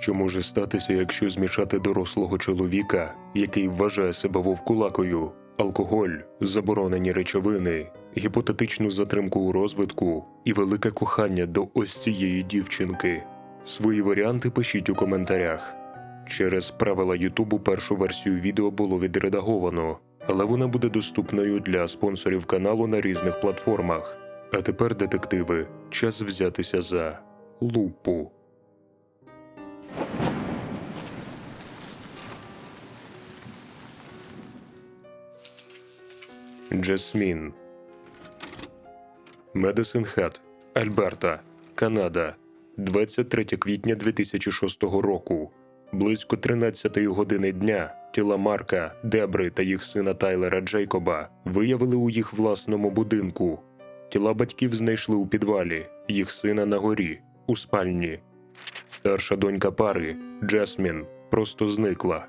Що може статися, якщо змішати дорослого чоловіка, який вважає себе вовкулакою, алкоголь, заборонені речовини, гіпотетичну затримку у розвитку і велике кохання до ось цієї дівчинки? Свої варіанти пишіть у коментарях. Через правила Ютубу першу версію відео було відредаговано, але вона буде доступною для спонсорів каналу на різних платформах. А тепер, детективи, час взятися за лупу. Джасмін Медисон Хат, Альберта, Канада, 23 квітня 2006 року. Близько 13 години дня тіла Марка, Дебри та їх сина Тайлера Джейкоба виявили у їх власному будинку. Тіла батьків знайшли у підвалі, їх сина на горі, у спальні. Старша донька пари, Джасмін, просто зникла.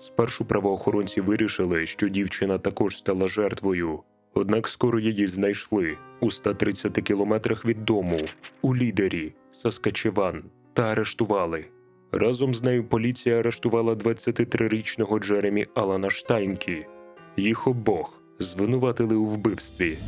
Спершу правоохоронці вирішили, що дівчина також стала жертвою. Однак скоро її знайшли у 130 кілометрах від дому, у лідері Саскачеван, та арештували. Разом з нею поліція арештувала 23-річного Джеремі Алана Штайнкі. Їх обох звинуватили у вбивстві.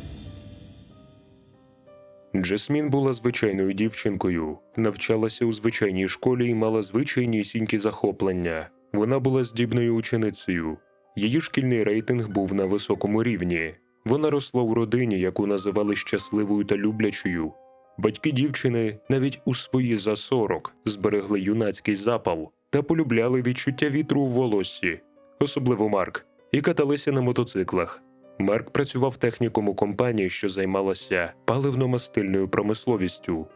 Джесмін була звичайною дівчинкою, навчалася у звичайній школі і мала звичайнісінькі захоплення. Вона була здібною ученицею. Її шкільний рейтинг був на високому рівні. Вона росла у родині, яку називали щасливою та люблячою. Батьки дівчини навіть у свої за 40 зберегли юнацький запал та полюбляли відчуття вітру у волоссі, особливо Марк, і каталися на мотоциклах. Марк працював техніком у компанії, що займалася паливно-мастильною промисловістю.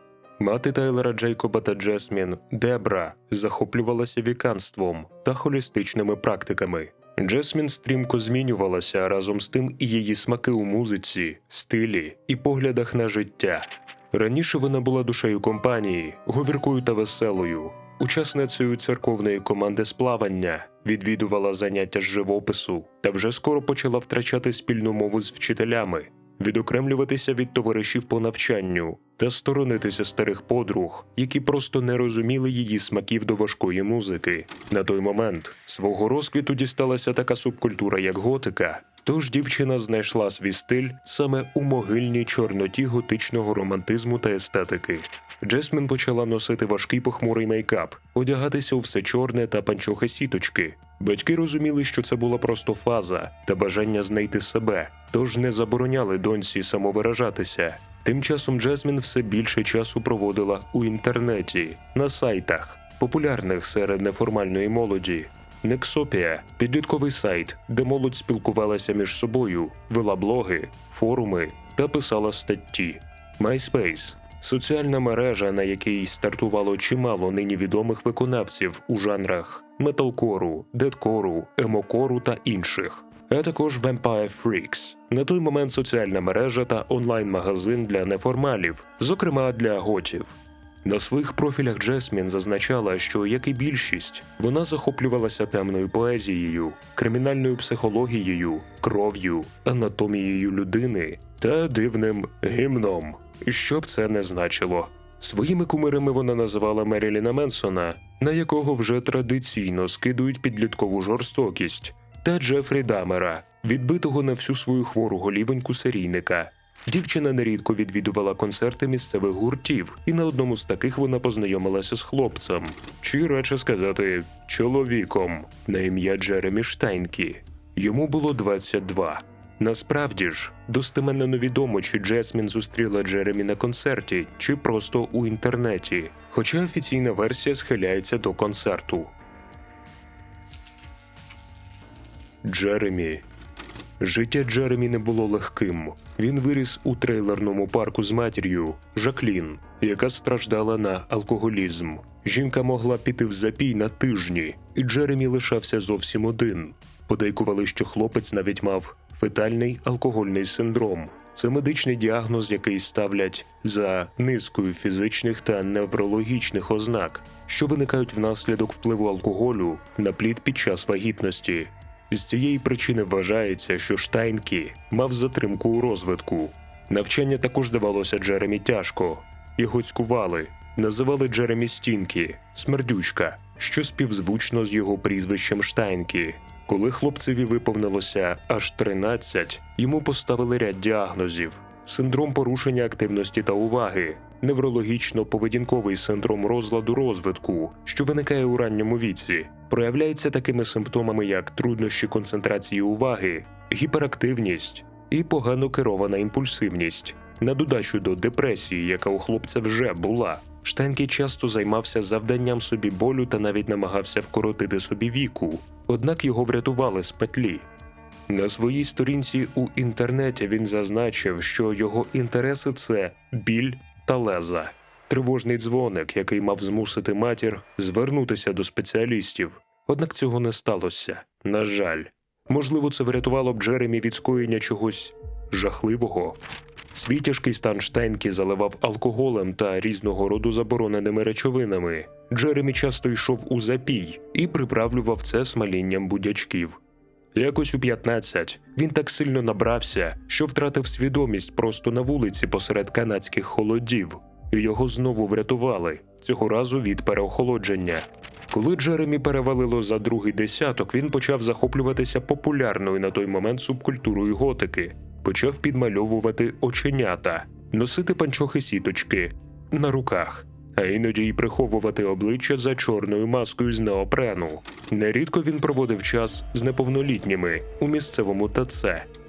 Мати Тайлера Джейкоба та Джесмін Дебра захоплювалася віканством та холістичними практиками. Джесмін стрімко змінювалася разом з тим і її смаки у музиці, стилі і поглядах на життя. Раніше вона була душею компанії, говіркою та веселою, учасницею церковної команди з плавання, відвідувала заняття з живопису та вже скоро почала втрачати спільну мову з вчителями, відокремлюватися від товаришів по навчанню та сторонитися старих подруг, які просто не розуміли її смаків до важкої музики. На той момент свого розквіту дісталася така субкультура, як готика. Тож дівчина знайшла свій стиль саме у могильній чорноті готичного романтизму та естетики. Джесмін почала носити важкий похмурий мейкап, одягатися у все чорне та панчохи сіточки. Батьки розуміли, що це була просто фаза та бажання знайти себе, тож не забороняли доньці самовиражатися. Тим часом Джесмін все більше часу проводила у інтернеті, на сайтах, популярних серед неформальної молоді. Нексопія підлітковий сайт, де молодь спілкувалася між собою, вела блоги, форуми та писала статті. MySpace – соціальна мережа, на якій стартувало чимало нині відомих виконавців у жанрах металкору, дедкору, емокору та інших. А також Vampire Freaks. На той момент соціальна мережа та онлайн-магазин для неформалів, зокрема для готів. На своїх профілях Джесмін зазначала, що, як і більшість, вона захоплювалася темною поезією, кримінальною психологією, кров'ю, анатомією людини та дивним гімном, що б це не значило. Своїми кумирами вона називала Меріліна Менсона, на якого вже традиційно скидують підліткову жорстокість, та Джефрі Дамера, відбитого на всю свою хвору голівеньку серійника. Дівчина нерідко відвідувала концерти місцевих гуртів, і на одному з таких вона познайомилася з хлопцем, чи радше сказати, чоловіком на ім'я Джеремі Штайнкі. Йому було 22. Насправді ж, достеменно невідомо, чи Джесмін зустріла Джеремі на концерті, чи просто у інтернеті. Хоча офіційна версія схиляється до концерту. Джеремі Життя Джеремі не було легким. Він виріс у трейлерному парку з матір'ю Жаклін, яка страждала на алкоголізм. Жінка могла піти в запій на тижні, і Джеремі лишався зовсім один. Подейкували, що хлопець навіть мав фетальний алкогольний синдром. Це медичний діагноз, який ставлять за низкою фізичних та неврологічних ознак, що виникають внаслідок впливу алкоголю на плід під час вагітності. З цієї причини вважається, що Штайнкі мав затримку у розвитку. Навчання також давалося Джеремі тяжко. Його цькували, називали Джеремі Стінкі, смердючка, що співзвучно з його прізвищем Штайнкі. Коли хлопцеві виповнилося аж 13, йому поставили ряд діагнозів: синдром порушення активності та уваги, неврологічно-поведінковий синдром розладу розвитку, що виникає у ранньому віці, проявляється такими симптомами, як труднощі концентрації уваги, гіперактивність і погано керована імпульсивність. На додачу до депресії, яка у хлопця вже була, Штайнкі часто займався завданням собі болю та навіть намагався вкоротити собі віку, однак його врятували з петлі. На своїй сторінці у інтернеті він зазначив, що його інтереси це біль та леза, тривожний дзвоник, який мав змусити матір звернутися до спеціалістів. Однак цього не сталося. На жаль, можливо, це врятувало б Джеремі від скоєння чогось жахливого. Свій тяжкий стан Штайнкі заливав алкоголем та різного роду забороненими речовинами. Джеремі часто йшов у запій і приправлював це смалінням будячків. Якось у 15 він так сильно набрався, що втратив свідомість просто на вулиці посеред канадських холодів. І Його знову врятували цього разу від переохолодження. Коли Джеремі перевалило за другий десяток, він почав захоплюватися популярною на той момент субкультурою готики, почав підмальовувати оченята, носити панчохи сіточки на руках, а іноді й приховувати обличчя за чорною маскою з неопрену. Нерідко він проводив час з неповнолітніми у місцевому ТЦ.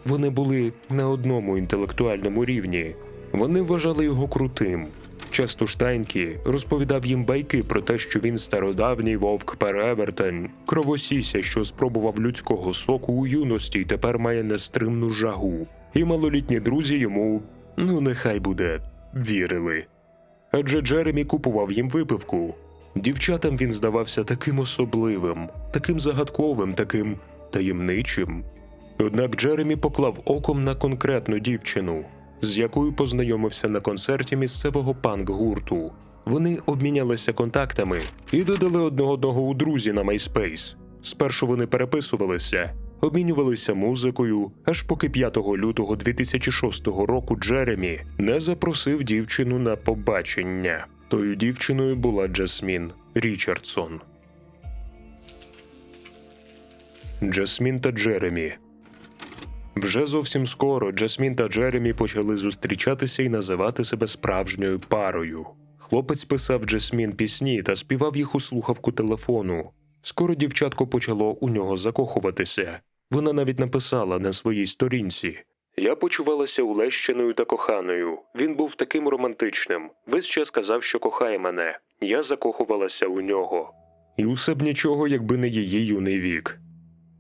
Вони були на одному інтелектуальному рівні. Вони вважали його крутим. Часто Штайнкі розповідав їм байки про те, що він стародавній вовк перевертень, кровосіся, що спробував людського соку у юності і тепер має нестримну жагу. І малолітні друзі йому, ну нехай буде, вірили. Адже Джеремі купував їм випивку. Дівчатам він здавався таким особливим, таким загадковим, таким таємничим. Однак Джеремі поклав оком на конкретну дівчину, з якою познайомився на концерті місцевого панк-гурту. Вони обмінялися контактами і додали одне одного у друзі на MySpace. Спершу вони переписувалися, обмінювалися музикою, аж поки 5 лютого 2006 року Джеремі не запросив дівчину на побачення. Тою дівчиною була Джасмін Річардсон. Джасмін та Джеремі вже зовсім скоро Джасмін та Джеремі почали зустрічатися і називати себе справжньою парою. Хлопець писав Джасмін пісні та співав їх у слухавку телефону. Скоро дівчатко почало у нього закохуватися. Вона навіть написала на своїй сторінці. Я почувалася улещеною та коханою. Він був таким романтичним. Весь час казав, що кохає мене. Я закохувалася у нього. І усе б нічого, якби не її юний вік.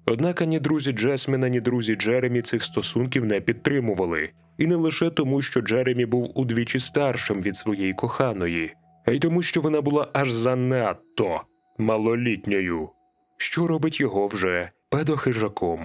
Однак ані друзі Джесмін, ані друзі Джеремі цих стосунків не підтримували, і не лише тому, що Джеремі був удвічі старшим від своєї коханої, а й тому, що вона була аж занадто малолітньою, що робить його вже педохижаком.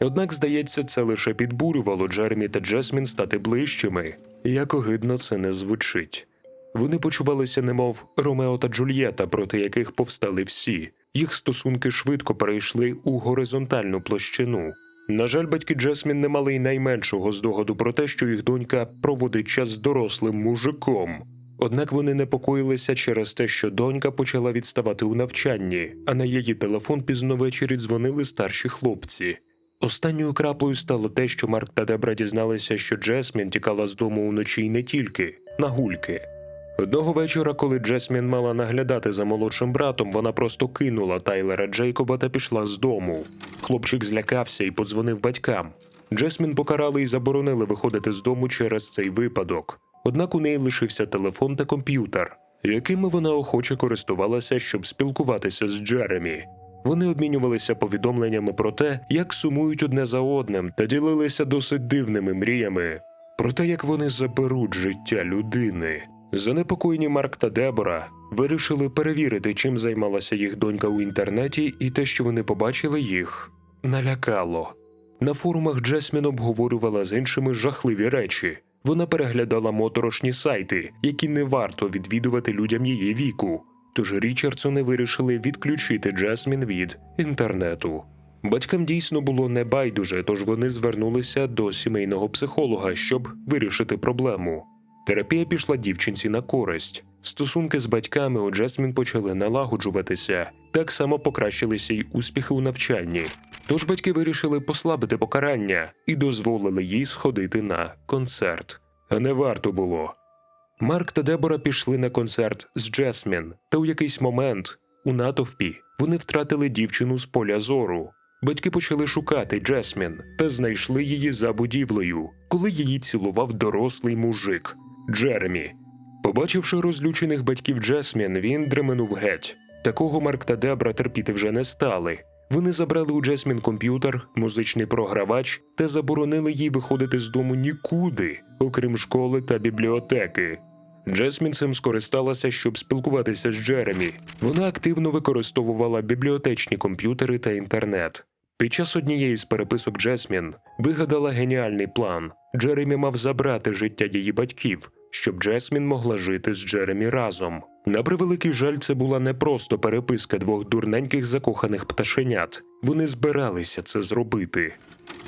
Однак, здається, це лише підбурювало Джеремі та Джесмін стати ближчими, як огидно це не звучить. Вони почувалися, немов Ромео та Джульєта, проти яких повстали всі. Їх стосунки швидко перейшли у горизонтальну площину. На жаль, батьки Джесмін не мали й найменшого здогаду про те, що їх донька проводить час з дорослим мужиком. Однак вони непокоїлися через те, що донька почала відставати у навчанні, а на її телефон пізно ввечері дзвонили старші хлопці. Останньою краплею стало те, що Марк та Дебра дізналися, що Джесмін тікала з дому уночі й не тільки на гульки. Одного вечора, коли Джесмін мала наглядати за молодшим братом, вона просто кинула Тайлера Джейкоба та пішла з дому. Хлопчик злякався і подзвонив батькам. Джесмін покарали і заборонили виходити з дому через цей випадок. Однак у неї лишився телефон та комп'ютер, якими вона охоче користувалася, щоб спілкуватися з Джеремі. Вони обмінювалися повідомленнями про те, як сумують одне за одним, та ділилися досить дивними мріями про те, як вони заберуть життя людини. Занепокоєні Марк та Дебора вирішили перевірити, чим займалася їх донька у інтернеті, і те, що вони побачили їх, налякало. На форумах Джесмін обговорювала з іншими жахливі речі. Вона переглядала моторошні сайти, які не варто відвідувати людям її віку. Тож Річардсони вирішили відключити Джесмін від інтернету. Батькам дійсно було небайдуже, тож вони звернулися до сімейного психолога, щоб вирішити проблему. Терапія пішла дівчинці на користь. Стосунки з батьками у Джесмін почали налагоджуватися. Так само покращилися й успіхи у навчанні. Тож батьки вирішили послабити покарання і дозволили їй сходити на концерт. А не варто було. Марк та Дебора пішли на концерт з Джесмін, та у якийсь момент у натовпі вони втратили дівчину з поля зору. Батьки почали шукати Джесмін та знайшли її за будівлею, коли її цілував дорослий мужик Джеремі. Побачивши розлючених батьків Джесмін, він дременув геть. Такого Марк та Дебра терпіти вже не стали. Вони забрали у Джесмін комп'ютер, музичний програвач та заборонили їй виходити з дому нікуди, окрім школи та бібліотеки. Джесмін цим скористалася, щоб спілкуватися з Джеремі. Вона активно використовувала бібліотечні комп'ютери та інтернет. Під час однієї з переписок Джесмін вигадала геніальний план. Джеремі мав забрати життя її батьків, щоб Джесмін могла жити з Джеремі разом. На превеликий жаль, це була не просто переписка двох дурненьких закоханих пташенят. Вони збиралися це зробити.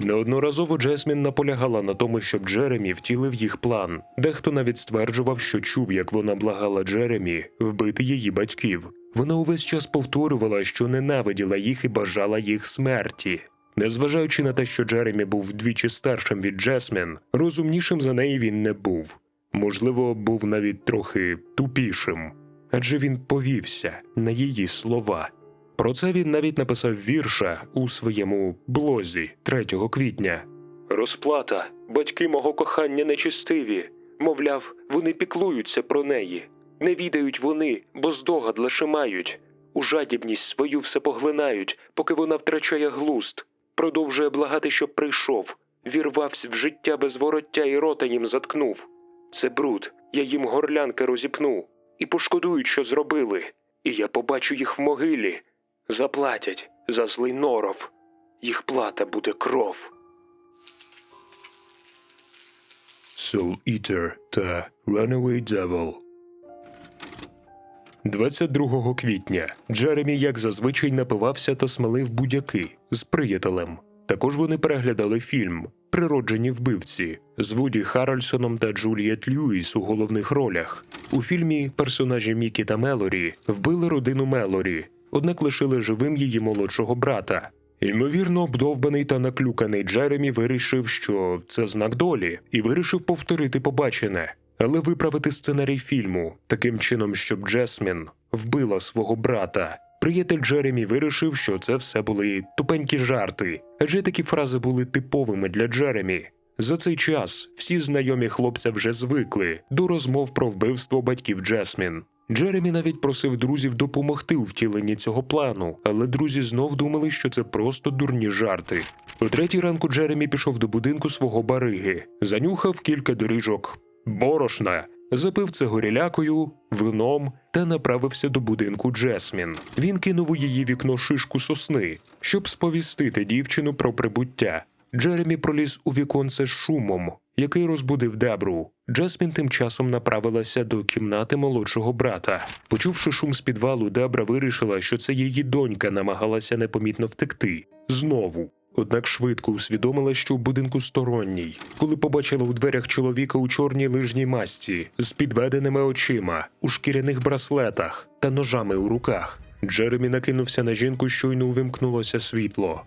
Неодноразово Джесмін наполягала на тому, щоб Джеремі втілив їх план. Дехто навіть стверджував, що чув, як вона благала Джеремі вбити її батьків. Вона увесь час повторювала, що ненавиділа їх і бажала їх смерті. Незважаючи на те, що Джеремі був вдвічі старшим від Джесмін, розумнішим за неї він не був. Можливо, був навіть трохи тупішим, адже він повівся на її слова. Про це він навіть написав вірша у своєму блозі 3 квітня. Розплата, батьки мого кохання нечистиві. Мовляв, вони піклуються про неї. Не відають вони, бо здогад лише мають. У жадібність свою все поглинають, поки вона втрачає глуст. Продовжує благати, щоб прийшов. Вірвався в життя без вороття і рота їм заткнув. Це бруд, я їм горлянки розіпну. І пошкодують, що зробили. І я побачу їх в могилі. Заплатять за злий норов. Їх плата буде кров. Soul Eater та Runaway Devil 22 квітня Джеремі, як зазвичай, напивався та смелив будяки з приятелем. Також вони переглядали фільм Природжені вбивці з Вуді Харрельсоном та Джулієт Льюіс у головних ролях. У фільмі персонажі Мікі та Мелорі вбили родину Мелорі, однак лишили живим її молодшого брата. Ймовірно, обдовбаний та наклюканий Джеремі вирішив, що це знак долі, і вирішив повторити побачене, але виправити сценарій фільму таким чином, щоб Джесмін вбила свого брата. Приятель Джеремі вирішив, що це все були тупенькі жарти, адже такі фрази були типовими для Джеремі. За цей час всі знайомі хлопця вже звикли до розмов про вбивство батьків Джесмін. Джеремі навіть просив друзів допомогти у втіленні цього плану, але друзі знов думали, що це просто дурні жарти. О третій ранку Джеремі пішов до будинку свого бариги, занюхав кілька доріжок борошна, запив це горілякою, вином та направився до будинку Джесмін. Він кинув у її вікно шишку сосни, щоб сповістити дівчину про прибуття. Джеремі проліз у віконце з шумом, який розбудив Дебру. Джесмін тим часом направилася до кімнати молодшого брата. Почувши шум з підвалу, Дебра вирішила, що це її донька намагалася непомітно втекти. Знову. Однак швидко усвідомила, що в будинку сторонній, коли побачила у дверях чоловіка у чорній лижній масті з підведеними очима, у шкіряних браслетах та ножами у руках. Джеремі накинувся на жінку, щойно увімкнулося світло.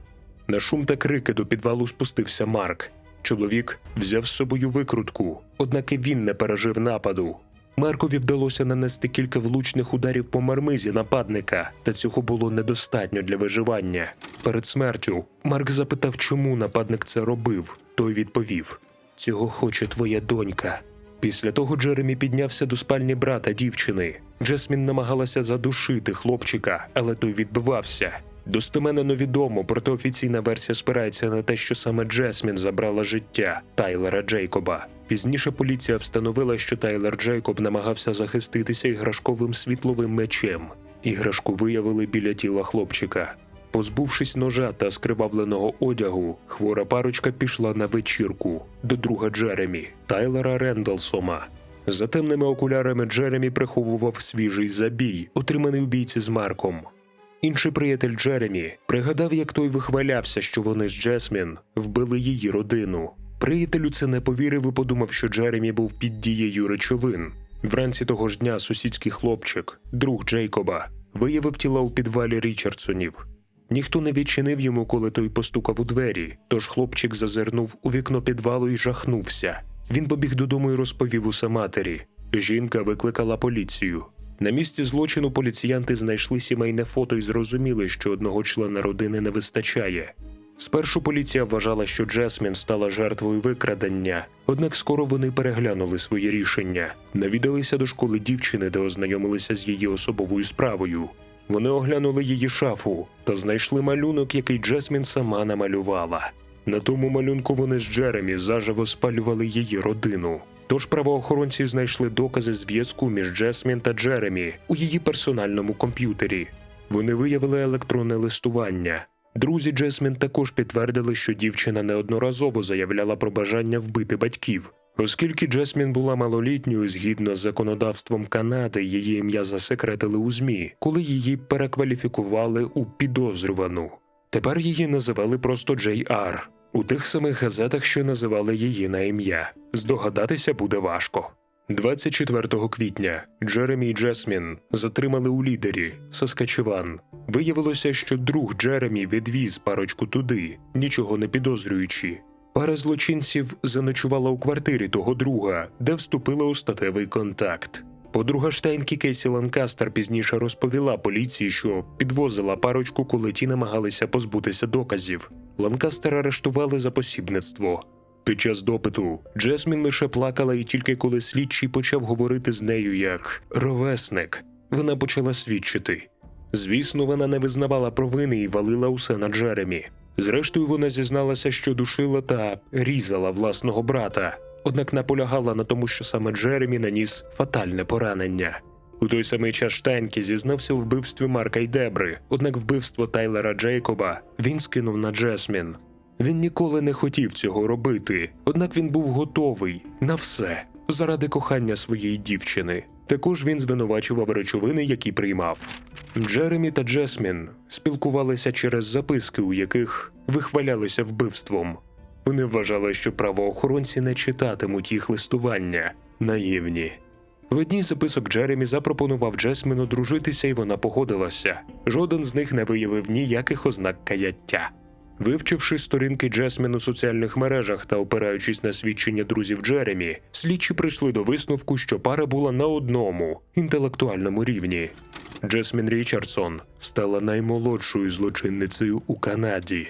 На шум та крики до підвалу спустився Марк. Чоловік взяв з собою викрутку, однак і він не пережив нападу. Маркові вдалося нанести кілька влучних ударів по мармизі нападника, та цього було недостатньо для виживання. Перед смертю Марк запитав, чому нападник це робив. Той відповів: Цього хоче твоя донька. Після того Джеремі піднявся до спальні брата дівчини. Джесмін намагалася задушити хлопчика, але той відбивався. Достеменно невідомо, проте офіційна версія спирається на те, що саме Джесмін забрала життя Тайлера Джейкоба. Пізніше поліція встановила, що Тайлер Джейкоб намагався захиститися іграшковим світловим мечем. Іграшку виявили біля тіла хлопчика. Позбувшись ножа та скривавленого одягу, хвора парочка пішла на вечірку до друга Джеремі Тайлера Рендалсома. За темними окулярами Джеремі приховував свіжий забій, отриманий у бійці з Марком. Інший приятель Джеремі пригадав, як той вихвалявся, що вони з Джесмін вбили її родину. Приятелю це не повірив і подумав, що Джеремі був під дією речовин. Вранці того ж дня сусідський хлопчик, друг Джейкоба, виявив тіла у підвалі Річардсонів. Ніхто не відчинив йому, коли той постукав у двері, тож хлопчик зазирнув у вікно підвалу і жахнувся. Він побіг додому і розповів усе матері. Жінка викликала поліцію. На місці злочину поліціянти знайшли сімейне фото і зрозуміли, що одного члена родини не вистачає. Спершу поліція вважала, що Джесмін стала жертвою викрадення, однак скоро вони переглянули своє рішення, навідалися до школи дівчини, де ознайомилися з її особовою справою. Вони оглянули її шафу та знайшли малюнок, який Джесмін сама намалювала. На тому малюнку вони з Джеремі заживо спалювали її родину. Тож правоохоронці знайшли докази зв'язку між Джесмін та Джеремі у її персональному комп'ютері. Вони виявили електронне листування. Друзі Джесмін також підтвердили, що дівчина неодноразово заявляла про бажання вбити батьків. Оскільки Джесмін була малолітньою, згідно з законодавством Канади, її ім'я засекретили у ЗМІ, коли її перекваліфікували у підозрювану. Тепер її називали просто Джей Ар. У тих самих газетах, що називали її на ім'я. Здогадатися буде важко. 24 квітня Джеремі і Джесмін затримали у лідері Саскачеван. Виявилося, що друг Джеремі відвіз парочку туди, нічого не підозрюючи. Пара злочинців заночувала у квартирі того друга, де вступила у статевий контакт. Подруга Штайнкі Кейсі Ланкастер пізніше розповіла поліції, що підвозила парочку, коли ті намагалися позбутися доказів. Ланкастер арештували за посібництво. Під час допиту Джесмін лише плакала, і тільки коли слідчий почав говорити з нею як ровесник, вона почала свідчити. Звісно, вона не визнавала провини і валила усе на Джеремі. Зрештою, вона зізналася, що душила та різала власного брата, однак наполягала на тому, що саме Джеремі наніс фатальне поранення. У той самий час Штайнкі зізнався у вбивстві Марка й Дебри, однак вбивство Тайлера Джейкоба він скинув на Джесмін. Він ніколи не хотів цього робити, однак він був готовий на все заради кохання своєї дівчини. Також він звинувачував речовини, які приймав. Джеремі та Джесмін спілкувалися через записки, у яких вихвалялися вбивством. Вони вважали, що правоохоронці не читатимуть їх листування наївні. В одній записок Джеремі запропонував Джесмін одружитися, і вона погодилася. Жоден з них не виявив ніяких ознак каяття. Вивчивши сторінки Джесмін у соціальних мережах та опираючись на свідчення друзів Джеремі, слідчі прийшли до висновку, що пара була на одному інтелектуальному рівні. Джесмін Річардсон стала наймолодшою злочинницею у Канаді.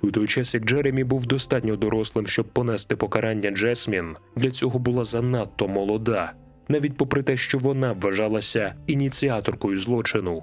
У той час, як Джеремі був достатньо дорослим, щоб понести покарання Джесмін, для цього була занадто молода, навіть попри те, що вона вважалася ініціаторкою злочину.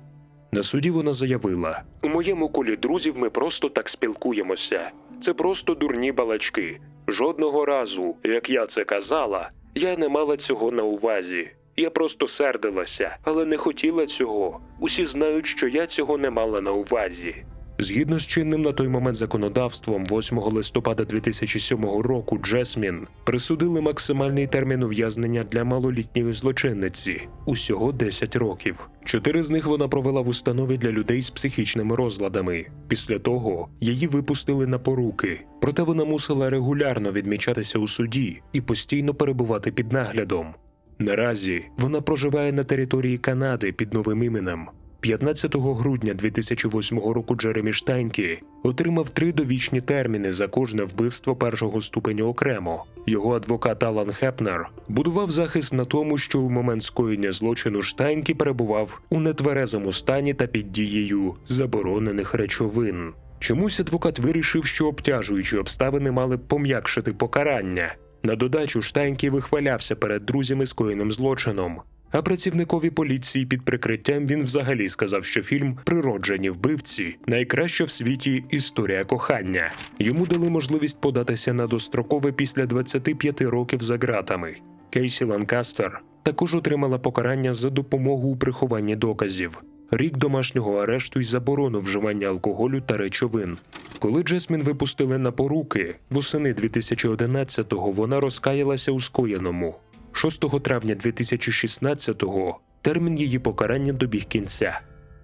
На суді вона заявила: У моєму колі друзів ми просто так спілкуємося. Це просто дурні балачки. Жодного разу, як я це казала, я не мала цього на увазі. Я просто сердилася, але не хотіла цього. Усі знають, що я цього не мала на увазі. Згідно з чинним на той момент законодавством, 8 листопада 2007 року Джесмін присудили максимальний термін ув'язнення для малолітньої злочинниці усього 10 років. Чотири з них вона провела в установі для людей з психічними розладами. Після того її випустили на поруки, проте вона мусила регулярно відмічатися у суді і постійно перебувати під наглядом. Наразі вона проживає на території Канади під новим іменем. 15 грудня 2008 року Джеремі Штайнкі отримав три довічні терміни за кожне вбивство першого ступеню окремо. Його адвокат Алан Хепнер будував захист на тому, що у момент скоєння злочину Штайнкі перебував у нетверезому стані та під дією заборонених речовин. Чомусь адвокат вирішив, що обтяжуючі обставини мали б пом'якшити покарання. На додачу Штайнкі вихвалявся перед друзями скоєним злочином. А працівникові поліції під прикриттям він взагалі сказав, що фільм Природжені вбивці найкраща в світі історія кохання. Йому дали можливість податися на дострокове після 25 років за ґратами. Кейсі Ланкастер також отримала покарання за допомогу у прихованні доказів. Рік домашнього арешту й заборону вживання алкоголю та речовин. Коли Джесмін випустили на поруки, восени 2011-го вона розкаялася у скоєному. 6 травня 2016-го термін її покарання добіг кінця.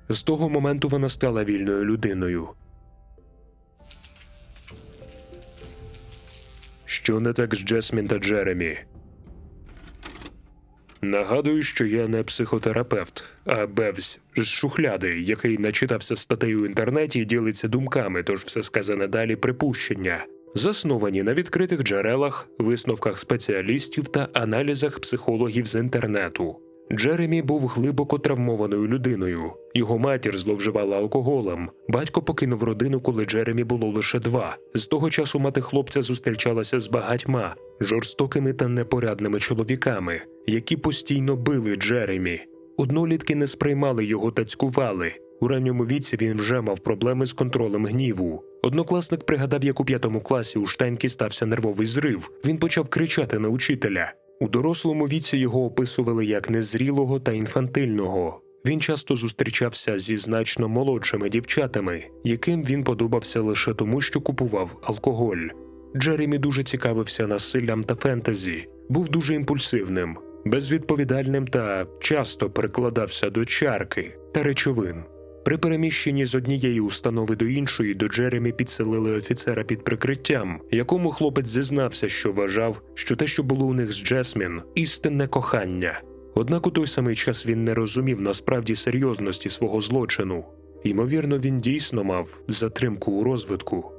З того моменту вона стала вільною людиною. Що не так з Джесмін та Джеремі? Нагадую, що я не психотерапевт, а бевсь з шухляди, який начитався статей у інтернеті і ділиться думками, тож все сказане далі припущення, засновані на відкритих джерелах, висновках спеціалістів та аналізах психологів з інтернету. Джеремі був глибоко травмованою людиною. Його матір зловживала алкоголем. Батько покинув родину, коли Джеремі було лише два. З того часу мати хлопця зустрічалася з багатьма жорстокими та непорядними чоловіками, які постійно били Джеремі. Однолітки не сприймали його та цькували. У ранньому віці він вже мав проблеми з контролем гніву. Однокласник пригадав, як у п'ятому класі у штаньки стався нервовий зрив. Він почав кричати на учителя. У дорослому віці його описували як незрілого та інфантильного. Він часто зустрічався зі значно молодшими дівчатами, яким він подобався лише тому, що купував алкоголь. Джеремі дуже цікавився насиллям та фентезі, був дуже імпульсивним, безвідповідальним та часто перекладався до чарки та речовин. При переміщенні з однієї установи до іншої до Джеремі підселили офіцера під прикриттям, якому хлопець зізнався, що вважав, що те, що було у них з Джесмін, істинне кохання. Однак у той самий час він не розумів насправді серйозності свого злочину. Ймовірно, він дійсно мав затримку у розвитку.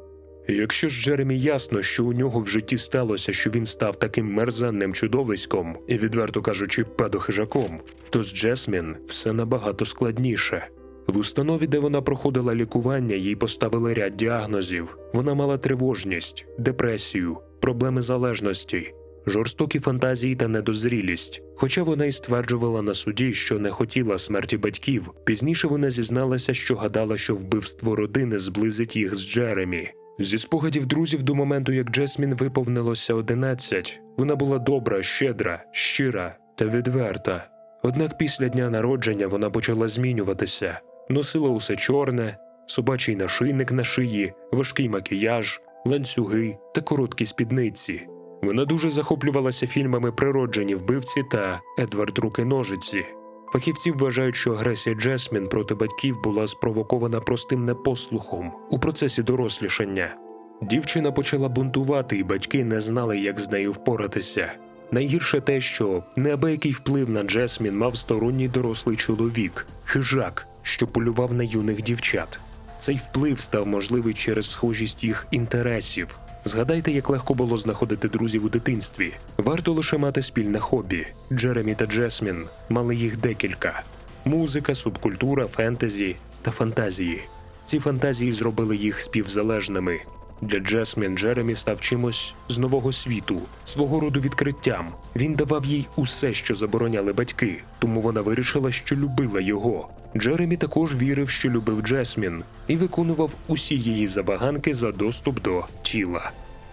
Якщо ж Джеремі ясно, що у нього в житті сталося, що він став таким мерзенним чудовиськом і, відверто кажучи, педохижаком, то з Джесмін все набагато складніше. В установі, де вона проходила лікування, їй поставили ряд діагнозів. Вона мала тривожність, депресію, проблеми залежності, жорстокі фантазії та недозрілість. Хоча вона й стверджувала на суді, що не хотіла смерті батьків, пізніше вона зізналася, що гадала, що вбивство родини зблизить їх з Джеремі. Зі спогадів друзів до моменту, як Джесмін виповнилося 11, вона була добра, щедра, щира та відверта. Однак після дня народження вона почала змінюватися, носила усе чорне, собачий нашийник на шиї, важкий макіяж, ланцюги та короткі спідниці. Вона дуже захоплювалася фільмами Природжені вбивці та Едвард Руки Ножиці. Фахівці вважають, що агресія Джесмін проти батьків була спровокована простим непослухом у процесі дорослішання. Дівчина почала бунтувати, і батьки не знали, як з нею впоратися. Найгірше те, що неабиякий вплив на Джесмін мав сторонній дорослий чоловік, хижак, що полював на юних дівчат. Цей вплив став можливий через схожість їх інтересів. Згадайте, як легко було знаходити друзів у дитинстві. Варто лише мати спільне хобі. Джеремі та Джесмін мали їх декілька: музика, субкультура, фентезі та фантазії. Ці фантазії зробили їх співзалежними. Для Джесмін Джеремі став чимось з нового світу, свого роду відкриттям. Він давав їй усе, що забороняли батьки, тому вона вирішила, що любила його. Джеремі також вірив, що любив Джесмін, і виконував усі її забаганки за доступ до тіла.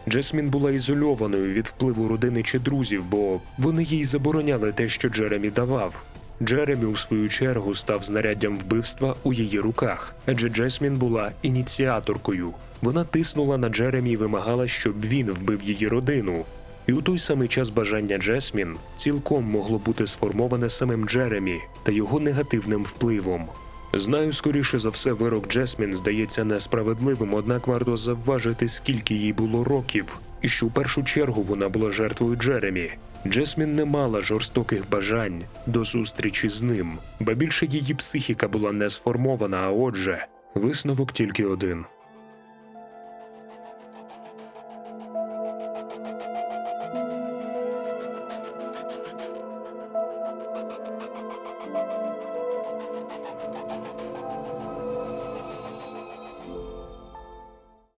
Джесмін була ізольованою від впливу родини чи друзів, бо вони їй забороняли те, що Джеремі давав. Джеремі, у свою чергу, став знаряддям вбивства у її руках, адже Джесмін була ініціаторкою. Вона тиснула на Джеремі і вимагала, щоб він вбив її родину. І у той самий час бажання Джесмін цілком могло бути сформоване самим Джеремі та його негативним впливом. Знаю, скоріше за все, вирок Джесмін здається несправедливим, однак варто завважити, скільки їй було років, і що в першу чергу вона була жертвою Джеремі. Джесмін не мала жорстоких бажань до зустрічі з ним, ба більше її психіка була не сформована, а отже, висновок тільки один.